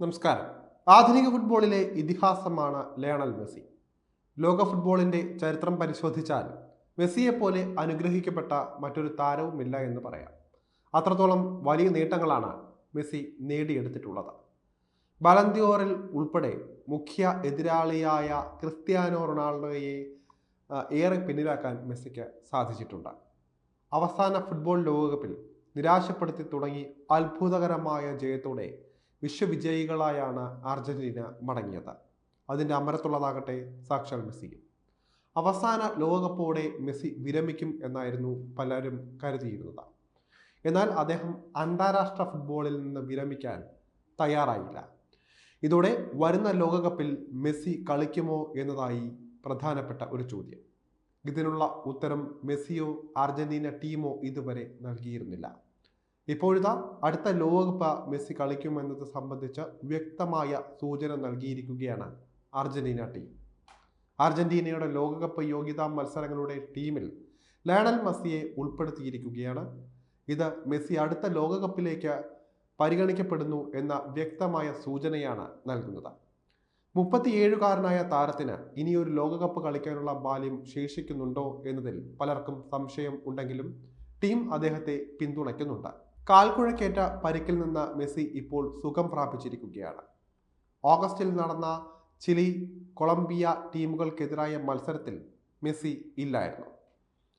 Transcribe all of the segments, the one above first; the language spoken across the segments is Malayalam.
നമസ്കാരം. ആധുനിക ഫുട്ബോളിലെ ഇതിഹാസമാണ് ലയണൽ മെസ്സി. ലോക ഫുട്ബോളിന്റെ ചരിത്രം പരിശോധിച്ചാൽ മെസ്സിയെപ്പോലെ അനുഗ്രഹിക്കപ്പെട്ട മറ്റൊരു താരവുമില്ല എന്ന് പറയാം. അത്രത്തോളം വലിയ നേട്ടങ്ങളാണ് മെസ്സി നേടിയെടുത്തിട്ടുള്ളത്. ബലന്തിയോറിൽ ഉൾപ്പെടെ മുഖ്യ എതിരാളിയായ ക്രിസ്ത്യാനോ റൊണാൾഡോയെ ഏറെ പിന്നിലാക്കാൻ മെസ്സിക്ക് സാധിച്ചിട്ടുണ്ട്. അവസാന ഫുട്ബോൾ ലോകകപ്പിൽ നിരാശപ്പെടുത്തി തുടങ്ങി അത്ഭുതകരമായ ജയത്തോടെ വിശ്വവിജയികളായാണ് അർജന്റീന മടങ്ങിയത്. അതിന്റെ അമരത്തുള്ളതാകട്ടെ സാക്ഷാൽ മെസ്സിയും അവസാന ലോകകപ്പോടെ മെസ്സി വിരമിക്കും എന്നായിരുന്നു പലരും കരുതിയിരുന്നത്. എന്നാൽ അദ്ദേഹം അന്താരാഷ്ട്ര ഫുട്ബോളിൽ നിന്ന് വിരമിക്കാൻ തയ്യാറായില്ല. ഇതോടെ വരുന്ന ലോകകപ്പിൽ മെസ്സി കളിക്കുമോ എന്നതായി പ്രധാനപ്പെട്ട ഒരു ചോദ്യം. ഇതിനുള്ള ഉത്തരം മെസ്സിയോ അർജന്റീന ടീമോ ഇതുവരെ നൽകിയിരുന്നില്ല. ഇപ്പോഴിതാ അടുത്ത ലോകകപ്പ് മെസ്സി കളിക്കുമെന്നത് സംബന്ധിച്ച് വ്യക്തമായ സൂചന നൽകിയിരിക്കുകയാണ് അർജന്റീന ടീം. അർജന്റീനയുടെ ലോകകപ്പ് യോഗ്യതാ മത്സരങ്ങളുടെ ടീമിൽ ലയണൽ മെസ്സിയെ ഉൾപ്പെടുത്തിയിരിക്കുകയാണ്. ഇത് മെസ്സി അടുത്ത ലോകകപ്പിലേക്ക് പരിഗണിക്കപ്പെടുന്നു എന്ന വ്യക്തമായ സൂചനയാണ് നൽകുന്നത്. മുപ്പത്തിയേഴുകാരനായ താരത്തിന് ഇനിയൊരു ലോകകപ്പ് കളിക്കാനുള്ള ബാല്യം ശേഷിക്കുന്നുണ്ടോ എന്നതിൽ പലർക്കും സംശയം ഉണ്ടെങ്കിലും ടീം അദ്ദേഹത്തെ പിന്തുണയ്ക്കുന്നുണ്ട്. കാൽക്കുഴക്കേറ്റ പരിക്കിൽ നിന്ന് മെസ്സി ഇപ്പോൾ സുഖം പ്രാപിച്ചിരിക്കുകയാണ്. ഓഗസ്റ്റിൽ നടന്ന ചിലി കൊളംബിയ ടീമുകൾക്കെതിരായ മത്സരത്തിൽ മെസ്സി ഇല്ലായിരുന്നു.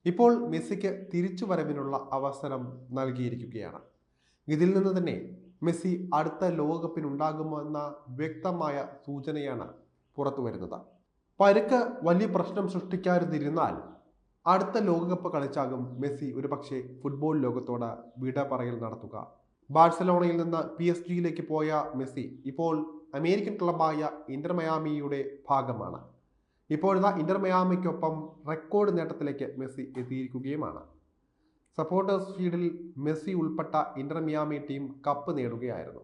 ഇപ്പോൾ മെസ്സിക്ക് തിരിച്ചു വരവിനുള്ള അവസരം നൽകിയിരിക്കുകയാണ്. ഇതിൽ നിന്ന് തന്നെ മെസ്സി അടുത്ത ലോകകപ്പിനുണ്ടാകുമെന്ന വ്യക്തമായ സൂചനയാണ് പുറത്തു വരുന്നത് പരുക്ക് വലിയ പ്രശ്നം സൃഷ്ടിക്കാതിരുന്നാൽ അടുത്ത ലോകകപ്പ് കളിച്ചാകും മെസ്സി ഒരു പക്ഷേ ഫുട്ബോൾ ലോകത്തോട് വിട പറയൽ നടത്തുക. ബാഴ്സലോണയിൽ നിന്ന് പി എസ് ജിയിലേക്ക് പോയ മെസ്സി ഇപ്പോൾ അമേരിക്കൻ ക്ലബായ ഇന്റർ മയാമിയുടെ ഭാഗമാണ്. ഇപ്പോഴത്തെ ഇന്റർ മയാമിക്കൊപ്പം റെക്കോർഡ് നേട്ടത്തിലേക്ക് മെസ്സി എത്തിയിരിക്കുകയുമാണ്. സപ്പോർട്ടേഴ്സ് ഫീൽഡിൽ മെസ്സി ഉൾപ്പെട്ട ഇന്റർ മിയാമി ടീം കപ്പ് നേടുകയായിരുന്നു.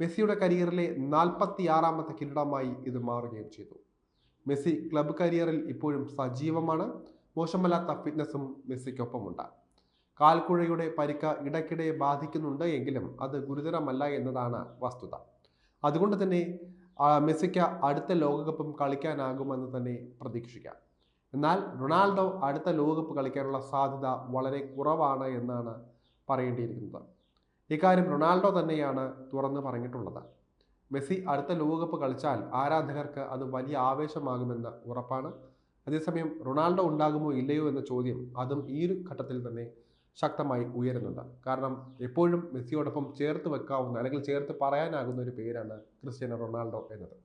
മെസ്സിയുടെ കരിയറിലെ നാൽപ്പത്തി ആറാമത്തെ കിരീടമായി ഇത് മാറുകയും ചെയ്തു. മെസ്സി ക്ലബ് കരിയറിൽ ഇപ്പോഴും സജീവമാണ്. മോശമല്ലാത്ത ഫിറ്റ്നസ്സും മെസ്സിക്കൊപ്പമുണ്ട്. കാൽക്കുഴയുടെ പരിക്ക് ഇടയ്ക്കിടെ ബാധിക്കുന്നുണ്ട് എങ്കിലും അത് ഗുരുതരമല്ല എന്നതാണ് വസ്തുത. അതുകൊണ്ട് തന്നെ മെസ്സിക്ക് അടുത്ത ലോകകപ്പും കളിക്കാനാകുമെന്ന് തന്നെ പ്രതീക്ഷിക്കാം. എന്നാൽ റൊണാൾഡോ അടുത്ത ലോകകപ്പ് കളിക്കാനുള്ള സാധ്യത വളരെ കുറവാണ് എന്നാണ് പറയേണ്ടിയിരിക്കുന്നത്. ഇക്കാര്യം റൊണാൾഡോ തന്നെയാണ് തുറന്ന് പറഞ്ഞിട്ടുള്ളത്. മെസ്സി അടുത്ത ലോകകപ്പ് കളിച്ചാൽ ആരാധകർക്ക് അത് വലിയ ആവേശമാകുമെന്ന് ഉറപ്പാണ്. അതേസമയം റൊണാൾഡോ ഉണ്ടാകുമോ ഇല്ലയോ എന്ന ചോദ്യം അതും ഈ ഒരു ഘട്ടത്തിൽ തന്നെ ശക്തമായി ഉയരുന്നുണ്ട്. കാരണം എപ്പോഴും മെസ്സിയോടൊപ്പം ചേർത്ത് വെക്കാവുന്ന അല്ലെങ്കിൽ ചേർത്ത് പറയാനാകുന്ന ഒരു പേരാണ് ക്രിസ്ത്യാനോ റൊണാൾഡോ എന്നത്.